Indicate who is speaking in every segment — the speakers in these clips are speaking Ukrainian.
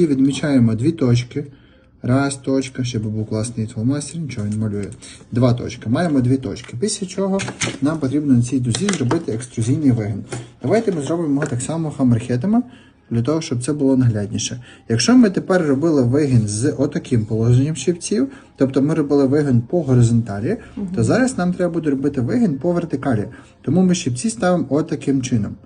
Speaker 1: І відмічаємо дві точки. Раз, точка, ще би був класний фломастер, нічого він малює. Два точки. Маємо дві точки. Після чого нам потрібно на цій дузі зробити екструзійний вигін. Давайте ми зробимо його так само хамерхетами, для того, щоб це було наглядніше. Якщо ми тепер робили вигін з отаким положенням щипців, тобто ми робили вигін по горизонталі, то зараз нам треба буде робити вигін по вертикалі. Тому ми щипці ставимо отаким чином.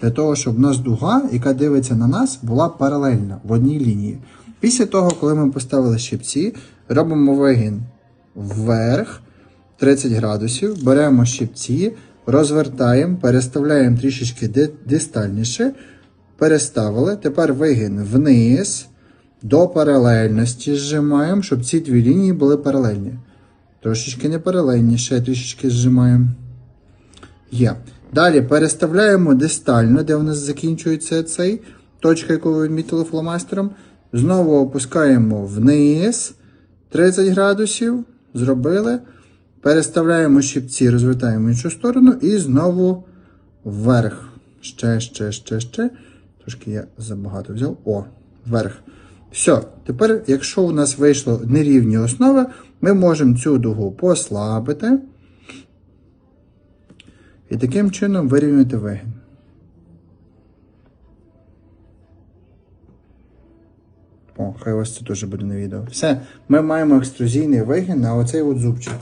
Speaker 1: Для того, щоб у нас дуга, яка дивиться на нас, була паралельна в одній лінії. Після того, коли ми поставили щипці, робимо вигін вверх 30 градусів, беремо щипці, розвертаємо, переставляємо трішечки ди- дистальніше, переставили. Тепер вигін вниз до паралельності зжимаємо, щоб ці дві лінії були паралельні. Трошечки не паралельні, ще трішечки зжимаємо. Є. Далі переставляємо дистально, де у нас закінчується цей точка, яку ви відмітили фломастером. Знову опускаємо вниз 30 градусів. Зробили. Переставляємо щипці, розвертаємо в іншу сторону і знову вверх. Ще, ще, ще, ще. Трошки я забагато взяв. О, вверх. Все. Тепер, якщо у нас вийшло нерівні основи, ми можемо цю дугу послабити. І таким чином вирівнюєте вигін. О, хай ось це теж буде на відео. Все, ми маємо екструзійний вигін на оцей от зубчик.